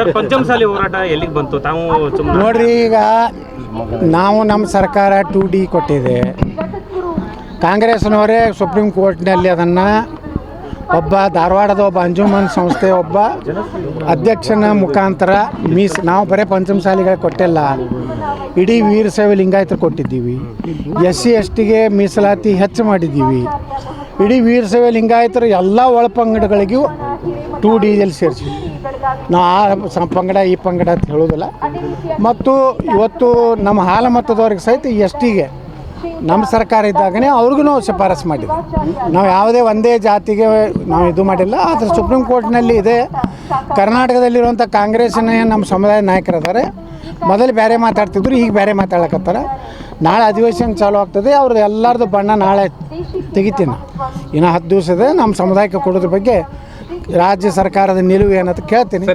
Sir, Panchamasali ಹೋರಾಟ ಎಲ್ಲಿಗೆ ಬಂತು? ತಾವು ನೋಡ್ರಿ, ಈಗ ನಾವು ನಮ್ಮ ಸರ್ಕಾರ ಟು ಡಿ ಕೊಟ್ಟಿದೆ. ಕಾಂಗ್ರೆಸ್ನವರೇ ಸುಪ್ರೀಂ ಕೋರ್ಟ್ನಲ್ಲಿ ಅದನ್ನು ಒಬ್ಬ ಧಾರವಾಡದ ಒಬ್ಬ ಅಂಜುಮನ್ ಸಂಸ್ಥೆ ಒಬ್ಬ ಅಧ್ಯಕ್ಷನ ಮುಖಾಂತರ ಮೀಸ್ ನಾವು ಬರೀ ಪಂಚಮಸಾಲಿಗಳು ಕೊಟ್ಟಿಲ್ಲ. ಇಡೀ ವೀರಶೈವ ಲಿಂಗಾಯತರು ಕೊಟ್ಟಿದ್ದೀವಿ. ಎಸ್ ಸಿ, ಎಸ್ ಟಿಗೆ ಮೀಸಲಾತಿ ಹೆಚ್ಚು ಮಾಡಿದ್ದೀವಿ. ಇಡೀ ವೀರಶೈವ ಲಿಂಗಾಯತರು ಎಲ್ಲ ಒಳಪಂಗಡಗಳಿಗೂ ಟೂ ಡಿಯಲ್ಲಿ ಸೇರಿಸಿದ್ವಿ. ನಾವು ಆ ಪಂಗಡ, ಈ ಪಂಗಡ ಅಂತ ಹೇಳೋದಿಲ್ಲ ಮತ್ತು ಇವತ್ತು ನಮ್ಮ ಹಾಲ ಮತದವ್ರಿಗೆ ಸಹಿತ ಎಸ್ ಟಿಗೆ ನಮ್ಮ ಸರ್ಕಾರ ಇದ್ದಾಗನೇ ಅವ್ರಿಗೂ ನಾವು ಶಿಫಾರಸು ಮಾಡಿದ್ವಿ ನಾವು ಯಾವುದೇ ಒಂದೇ ಜಾತಿಗೆ ನಾವು ಇದು ಮಾಡಿಲ್ಲ, ಆದರೆ ಸುಪ್ರೀಂ ಕೋರ್ಟ್ನಲ್ಲಿ ಇದೆ. ಕರ್ನಾಟಕದಲ್ಲಿರುವಂಥ ಕಾಂಗ್ರೆಸ್ನ ನಮ್ಮ ಸಮುದಾಯ ನಾಯಕರಿದ್ದಾರೆ. ಮೊದಲು ಬೇರೆ ಮಾತಾಡ್ತಿದ್ರು, ಈಗ ಬೇರೆ ಮಾತಾಡಕತ್ತಾರ ನಾಳೆ ಅಧಿವೇಶನ ಚಾಲು ಆಗ್ತದೆ, ಅವ್ರದ್ದು ಎಲ್ಲರದ್ದು ಬಣ್ಣ ನಾಳೆ ತೆಗಿತೀನಿ. ಇನ್ನು ಹತ್ತು ದಿವಸದ ನಮ್ಮ ಸಮುದಾಯಕ್ಕೆ ಕೊಡೋದ್ರ ಬಗ್ಗೆ ರಾಜ್ಯ ಸರ್ಕಾರದ ನಿಲುವು ಏನಂತ ಕೇಳ್ತೀನಿ